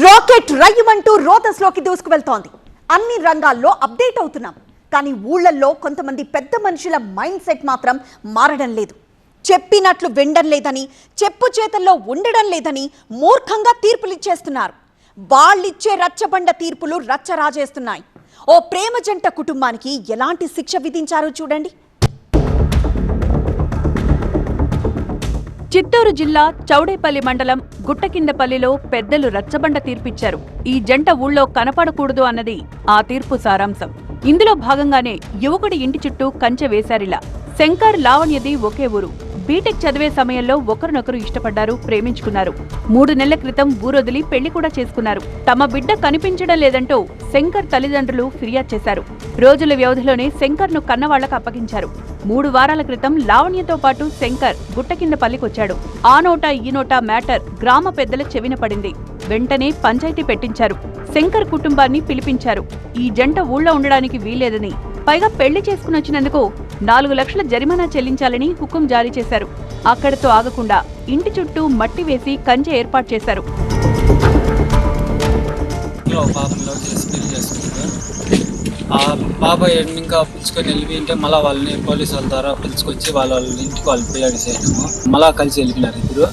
Rocket రయ్యమంటూ రోతస్లోకి దూసుకువెళ్తోంది. అన్ని రంగాల్లో update అవుతున్నాం. కానీ ఊళ్ళల్లో కొంతమంది పెద్ద మనుషుల మైండ్ సెట్ మాత్రం మారడం లేదు. చెప్పినట్లు వినడం లేదని చెప్పు చేతల్లో ఉండడం లేదని మూర్ఖంగా తీర్పులిచ్చేస్తున్నారు. వాళ్ళిచ్చే రచ్చబండ తీర్పులు రచ్చరాజేస్తున్నాయి ఓ ప్రేమ జంట కుటుంబానికి ఎలాంటి శిక్ష విధించారో చూడండి. చిత్తూరు జిల్లా చౌడేపల్లి మండలం గుట్టకిందపల్లిలో పెద్దలు రచ్చబండ తీర్పిచ్చారు. ఈ జంట ఊళ్ళో కనపడకూడదు అన్నది ఆ తీర్పు సారాంశం. ఇందులో భాగంగానే యువకుడి ఇంటి చుట్టూ కంచె వేశారిలా. శంకర్ లావణ్యది ఒకే ఊరు. బీటెక్ చదివే సమయంలో ఒకరినొకరు ఇష్టపడ్డారు ప్రేమించుకున్నారు. మూడు నెలల క్రితం ఊరొదిలి పెళ్ళి కూడా చేసుకున్నారు. తమ బిడ్డ కనిపించడం లేదంటూ శంకర్ తల్లిదండ్రులు ఫిర్యాదు చేశారు. రోజుల వ్యవధిలోనే శంకర్ను కన్నవాళ్ళకు అప్పగించారు. మూడు వారాల క్రితం లావణ్యతో పాటు శంకర్ గుట్ట కింద పల్లికొచ్చాడు. ఆ నోటా ఈ నోటా మ్యాటర్ గ్రామ పెద్దల చెవిన పడింది. వెంటనే పంచాయతీ పెట్టించారు. శంకర్ కుటుంబాన్ని పిలిపించారు. ఈ జంట ఊళ్ళో ఉండడానికి వీల్లేదని పైగా పెళ్ళి చేసుకుని వచ్చినందుకు నాలుగు లక్షల జరిమానా చెల్లించాలని హుకుం జారీ చేశారు. అక్కడితో ఆగకుండా ఇంటి చుట్టూ మట్టి వేసి కంచె ఏర్పాటు చేశారు ఇంట్లో ఒక పాపను లవ్ చేసి పెళ్ళి చేసుకున్నారు ఆ పాప ఇంకా పిలుచుకొని వెళ్ళిపోయింటే మళ్ళీ వాళ్ళని పోలీసు వాళ్ళ ద్వారా పిలుచుకొచ్చి వాళ్ళ వాళ్ళ ఇంటికి వాళ్ళు పిల్లడి చేయడము మళ్ళా కలిసి వెళ్ళినారు ఇద్దరు.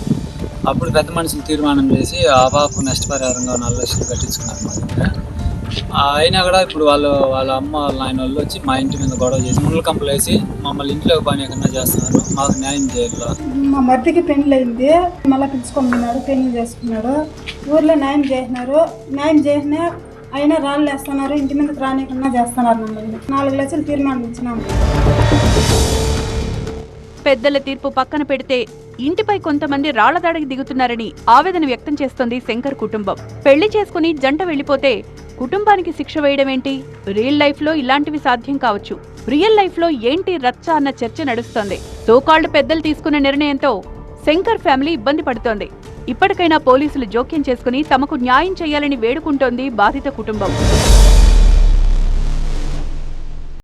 అప్పుడు పెద్ద మనుషులు తీర్మానం చేసి ఆ పాప నష్టపరిహారంగా నాలుగు లక్షలు కట్టించుకున్నారు మా దగ్గర. అయినా కూడా ఇప్పుడు వాళ్ళు వాళ్ళ అమ్మ వాళ్ళ నాయన వాళ్ళు వచ్చి మా ఇంటి మీద గొడవ చేసి ముళ్ళు కంపలు వేసి మమ్మల్ని ఇంట్లో పని ఎక్కడన్నా చేస్తున్నారు. మాకు న్యాయం చేయాలి మా మరిదికి పెళ్ళి అయింది. మళ్ళీ పిలుచుకొమ్మన్నాడు పెళ్ళి చేసుకున్నాడు. ఊర్లో న్యాయం చేసినారు. న్యాయం చేసినా అయినా రాళ్ళు వేస్తున్నారు ఇంటి మీదకి రానికన్నా చేస్తున్నారు మమ్మల్ని నాలుగు లక్షలు తీర్మానం ఇచ్చినాము. పెద్దల తీర్పు పక్కన పెడితే ఇంటిపై కొంతమంది రాళ్ళదాడికి దిగుతున్నారని ఆవేదన వ్యక్తం చేస్తోంది శంకర్ కుటుంబం. పెళ్ళి చేసుకుని జంట వెళ్ళిపోతే కుటుంబానికి శిక్ష వేయడమేంటి రియల్ లైఫ్లో ఇలాంటివి సాధ్యం కావచ్చు. రియల్ లైఫ్లో ఏంటి రచ్చ అన్న చర్చ నడుస్తోంది. సోకాల్డ్ పెద్దలు తీసుకున్న నిర్ణయంతో శంకర్ ఫ్యామిలీ ఇబ్బంది పడుతోంది. ఇప్పటికైనా పోలీసులు జోక్యం చేసుకుని తమకు న్యాయం చేయాలని వేడుకుంటోంది బాధిత కుటుంబం.